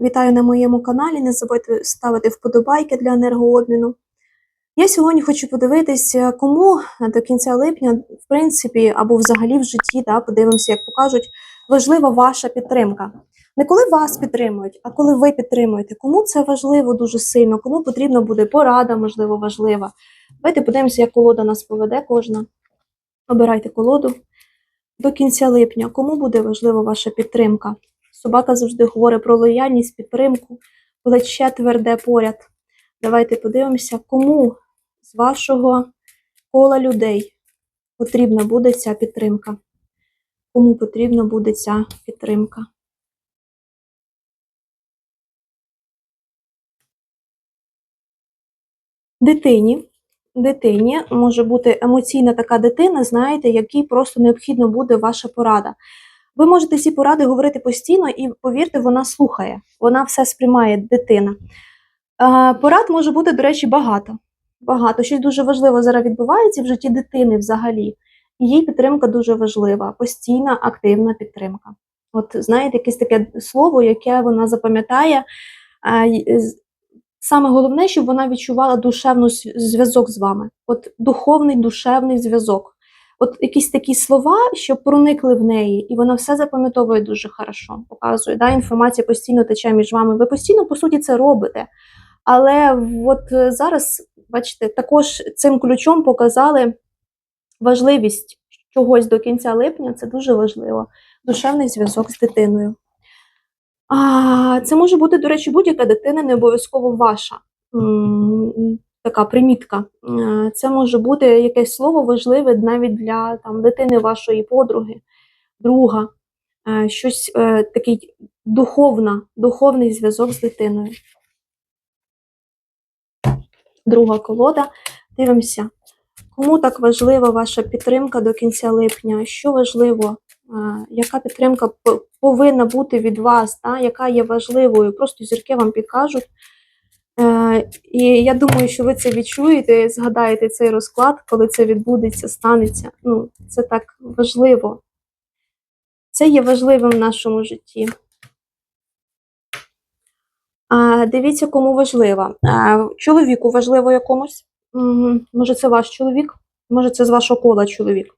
Вітаю на моєму каналі. Не забудьте ставити вподобайки для енергообміну. Я сьогодні хочу подивитися, кому до кінця липня, в принципі, або взагалі в житті, да, подивимося, як покажуть, важлива ваша підтримка. Не коли вас підтримують, а коли ви підтримуєте. Кому це важливо дуже сильно, кому потрібна буде порада, можливо, важлива. Давайте подивимося, як колода нас поведе кожна. Обирайте колоду до кінця липня. Кому буде важлива ваша підтримка? Собака завжди говорить про лояльність, підтримку, плече тверде поряд. Давайте подивимося, кому з вашого кола людей потрібна буде ця підтримка. Кому потрібна буде ця підтримка? Дитині. Дитині може бути емоційна така дитина, знаєте, якій просто необхідно буде ваша порада. Ви можете ці поради говорити постійно, і повірте, вона слухає, вона все сприймає дитина. Порад може бути, до речі, багато. Багато. Щось дуже важливо зараз відбувається в житті дитини взагалі. І їй підтримка дуже важлива, постійна, активна підтримка. От знаєте, якесь таке слово, яке вона запам'ятає. Саме головне, щоб вона відчувала душевний зв'язок з вами. От духовний душевний зв'язок. От якісь такі слова, що проникли в неї, і вона все запам'ятовує дуже хорошо, показує. Да? Інформація постійно тече між вами. Ви постійно, по суті, це робите. Але от е, зараз, бачите, також цим ключом показали важливість чогось до кінця липня. Це дуже важливо. Душевний зв'язок з дитиною. А, це може бути, до речі, будь-яка дитина, не обов'язково ваша. Така примітка. Е, Це може бути якесь слово важливе навіть для там, дитини вашої подруги, друга, Е, щось е, такий духовна, духовний зв'язок з дитиною. Друга колода. Дивимося, кому так важлива ваша підтримка до кінця липня? Що важливо? Яка підтримка повинна бути від вас, та? яка є важливою? Просто зірки вам підкажуть. Е, І я думаю, що ви це відчуєте, згадаєте цей розклад, коли це відбудеться, станеться. Ну, це так важливо. Це є важливим в нашому житті. А, дивіться, кому важливо. А, чоловіку важливо якомусь. Може, це ваш чоловік, може, це з вашого кола чоловік.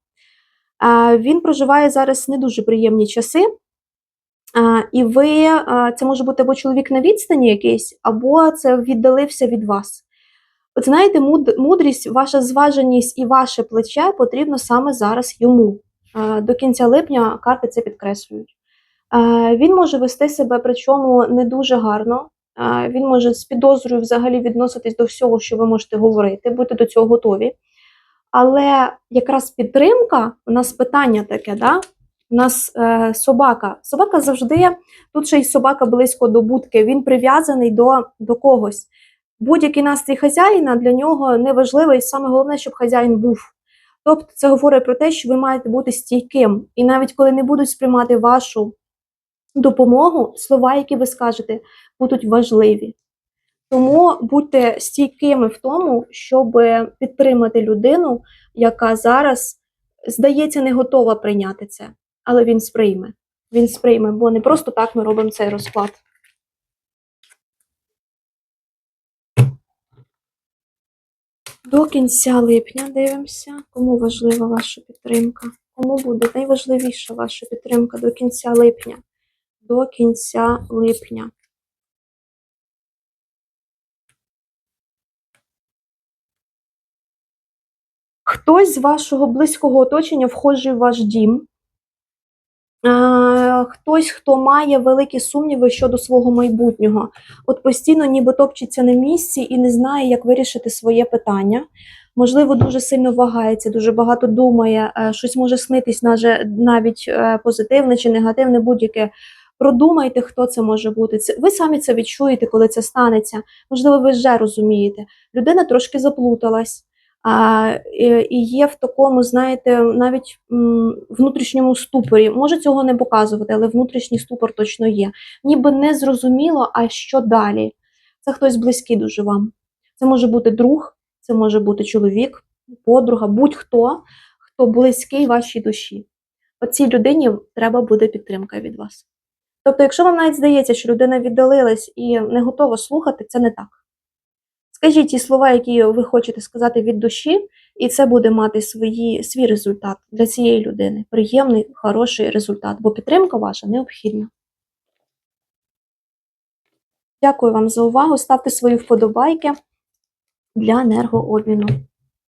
А, він проживає зараз не дуже приємні часи. І ви, це може бути або чоловік на відстані якийсь, або це віддалився від вас. От знаєте, муд- мудрість, ваша зваженість і ваше плече потрібно саме зараз йому. До кінця липня карти це підкреслюють. Він може вести себе, причому не дуже гарно. Він може з підозрою взагалі відноситись до всього, що ви можете говорити, будьте до цього готові. Але якраз підтримка, у нас питання таке, да? У нас е, собака. Собака завжди, тут ще й собака близько до будки, він прив'язаний до, до когось. Будь-який настрій хазяїна для нього неважливий, саме головне, щоб хазяїн був. Тобто це говорить про те, що ви маєте бути стійким. І навіть коли не будуть сприймати вашу допомогу, слова, які ви скажете, будуть важливі. Тому будьте стійкими в тому, щоб підтримати людину, яка зараз, здається, не готова прийняти це, але він сприйме. Він сприйме, бо не просто так ми робимо цей розклад. До кінця липня дивимося, кому важлива ваша підтримка. Кому буде найважливіша ваша підтримка до кінця липня. До кінця липня. Хтось з вашого близького оточення вхожий в ваш дім. Хтось, хто має великі сумніви щодо свого майбутнього, от постійно ніби топчеться на місці і не знає, як вирішити своє питання. Можливо, дуже сильно вагається, дуже багато думає, е, щось може снитись навіть е, позитивне чи негативне, будь-яке. Продумайте, хто це може бути. Ви самі це відчуєте, коли це станеться. Можливо, ви вже розумієте. Людина трошки заплуталась. А, і- і є в такому, знаєте, навіть внутрішньому ступорі. Може цього не показувати, але внутрішній ступор точно є. Ніби не зрозуміло, а що далі. Це хтось близький дуже вам. Це може бути друг, це може бути чоловік, подруга, будь-хто, хто близький вашій душі. Оцій людині треба буде підтримка від вас. Тобто, якщо вам навіть здається, що людина віддалилась і не готова слухати, це не так. Скажіть ті слова, які ви хочете сказати від душі, і це буде мати свої, свій результат для цієї людини. Приємний, хороший результат, бо підтримка ваша необхідна. Дякую вам за увагу. Ставте свої вподобайки для енергообміну.